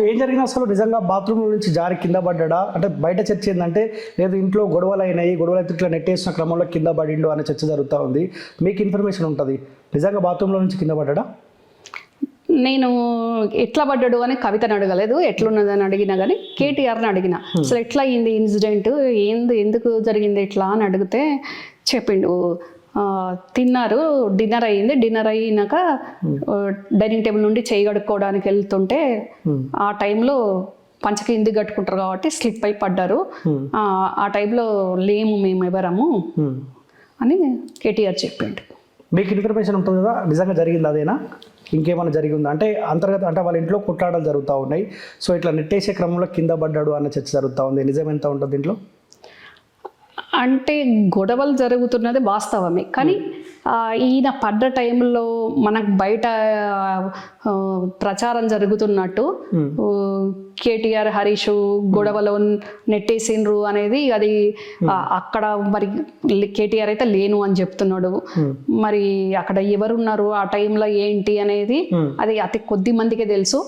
So ఏం జరిగింది అసలు? నిజంగా బాత్రూమ్ నుంచి జారి కింద పడ్డా అంటే బయట చర్చ ఏంటంటే లేదు ఇంట్లో గొడవలు అయినాయి గొడవలు అయితే ఇట్లా నెట్టేసిన క్రమంలో కింద పడిండు అనే చర్చ జరుగుతూ ఉంది. మీకు ఇన్ఫర్మేషన్ ఉంటుంది. నిజంగా బాత్రూంలో నుంచి కింద పడ్డా నేను ఎట్లా పడ్డాడు అని కవితను అడగలేదు. ఎట్లున్నదని అడిగినా కానీ కేటీఆర్ని అడిగిన. అసలు ఎట్లా అయింది ఇన్సిడెంట్? ఏంది? ఎందుకు జరిగింది? ఇట్లా అని అడిగితే చెప్పిండు. తిన్నారు. డిన్నర్ అయ్యింది. డిన్నర్ అయినాక డైనింగ్ టేబుల్ నుండి చేయి కడుక్కోవడానికి వెళ్తుంటే ఆ టైంలో పంచ కింది కట్టుకుంటారు కాబట్టి స్లిప్ అయి పడ్డారు. ఆ, ఆ టైంలో లేము మేము ఎవరము అని కేటీఆర్ చెప్పిండు మీకు ఇన్ఫర్మేషన్ ఉంటుంది కదా నిజంగా జరిగింది అదేనా? ఇంకేమైనా జరిగిందా? అంటే అంతర్గత అంటే వాళ్ళ ఇంట్లో కొట్లాటలు జరుగుతూ ఉన్నాయి. సో ఇట్లా నెట్టేసే క్రమంలో కింద పడ్డాడు అన్న చర్చ జరుగుతూ ఉంది. నిజం ఎంత ఉంటుంది దీంట్లో? అంటే గొడవలు జరుగుతున్నది వాస్తవమే. కానీ hmm. ఈయన పడ్డ టైంలో మనకు బయట ప్రచారం జరుగుతున్నట్టు. కేటీఆర్ హరీష్ గొడవలో నెట్టేసిండ్రు అనేది అది అక్కడ మరి కేటీఆర్ అయితే లేను అని చెప్తున్నాడు. మరి అక్కడ ఎవరున్నారు ఆ టైంలో ఏంటి అనేది అది అతి కొద్ది మందికే తెలుసు.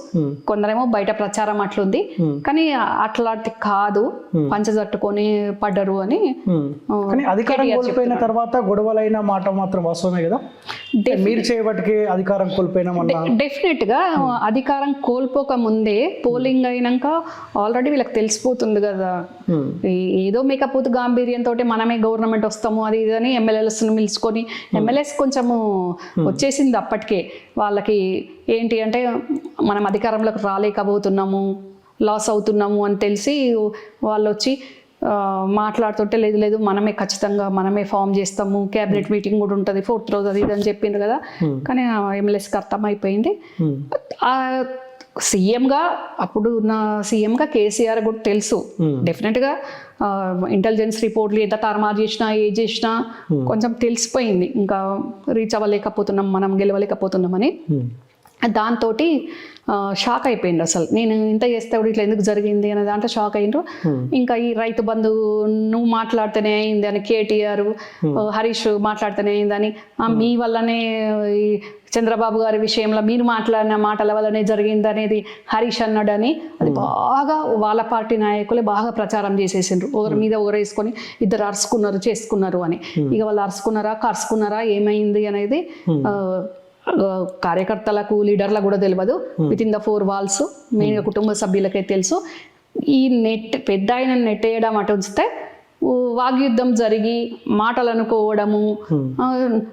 కొందరేమో బయట ప్రచారం అట్లుంది. కానీ అట్లాంటి కాదు. పంచజట్టుకొని పడ్డరు అని అధికారం కోల్పోయిన తర్వాత గొడవలైన మాట మాత్రం వాస్తవమే కదా? మీరు చేయబట్టికి అధికారం కోల్పోయినామన్న డెఫినెట్గా అధికారం కోల్పోక ముందే పోలింగ్ అయినాక ఆల్రెడీ వీళ్ళకి తెలిసిపోతుంది కదా. Hmm. ఏదో మేకపోతు గాంభీర్యంతో మనమే గవర్నమెంట్ వస్తాము అది ఇది అని ఎమ్మెల్యేలను పిలుచుకొని ఎమ్మెల్యేస్ కొంచెము వచ్చేసింది అప్పటికే. వాళ్ళకి ఏంటి అంటే మనం అధికారంలోకి రాలేకపోతున్నాము లాస్ అవుతున్నాము అని తెలిసి వాళ్ళు వచ్చి మాట్లాడుతుంటే లేదు లేదు మనమే ఖచ్చితంగా మనమే ఫామ్ చేస్తాము క్యాబినెట్ మీటింగ్ కూడా ఉంటుంది ఫోర్త్ రోజు అది ఇది అని చెప్పిండ్రు కదా. కానీ ఎమ్మెల్యేస్కి అర్థమైపోయింది. Hmm. ఆ సీఎంగా అప్పుడు నా సీఎంగా కేసీఆర్ కూడా తెలుసు. డెఫినెట్గా ఇంటెలిజెన్స్ రిపోర్ట్లు ఎంత తారుమారు చేసినా ఏ చేసినా కొంచెం తెలిసిపోయింది. ఇంకా రీచ్ అవ్వలేకపోతున్నాం మనం గెలవలేకపోతున్నామని Hmm. దాంతో షాక్ అయిపోయింది అసలు. నేను ఇంత చేస్తే కూడా ఇట్లా ఎందుకు జరిగింది అనే దాంట్లో షాక్ అయ్యిండ్రు ఇంకా ఈ రైతు బంధు నువ్వు మాట్లాడితేనే అయింది అని కేటీఆర్ హరీష్ మాట్లాడితేనే అయిందని "ఆ, మీ వల్లనే ఈ చంద్రబాబు గారి విషయంలో మీరు మాట్లాడిన మాటల వల్లనే జరిగింది అనేది హరీష్ అన్నాడని అది బాగా వాళ్ళ పార్టీ నాయకులే బాగా ప్రచారం చేసేసిండ్రు. ఒకరి మీద ఒకరు వేసుకొని ఇద్దరు అరుచుకున్నారు చేసుకున్నారు అని. ఇక వాళ్ళు అరుచుకున్నారా కరుచుకున్నారా ఏమైంది అనేది కార్యకర్తలకు లీడర్లకు కూడా తెలియదు with in the four walls మెయిన్గా కుటుంబ సభ్యులకే తెలుసు. ఈ నెట్ పెద్ద ఆయన నెట్టేయడం అటు ఉంచితే వాగ్యుద్ధం జరిగి మాటలు అనుకోవడము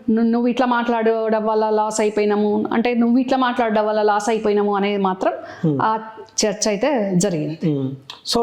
ను- నువ్వు ఇట్లా మాట్లాడడం వల్ల లాస్ అయిపోయినాము అంటే నువ్వు ఇట్లా మాట్లాడడం వల్ల లాస్ అయిపోయినాము అనేది మాత్రం ఆ చర్చ అయితే జరిగింది. Hmm. సో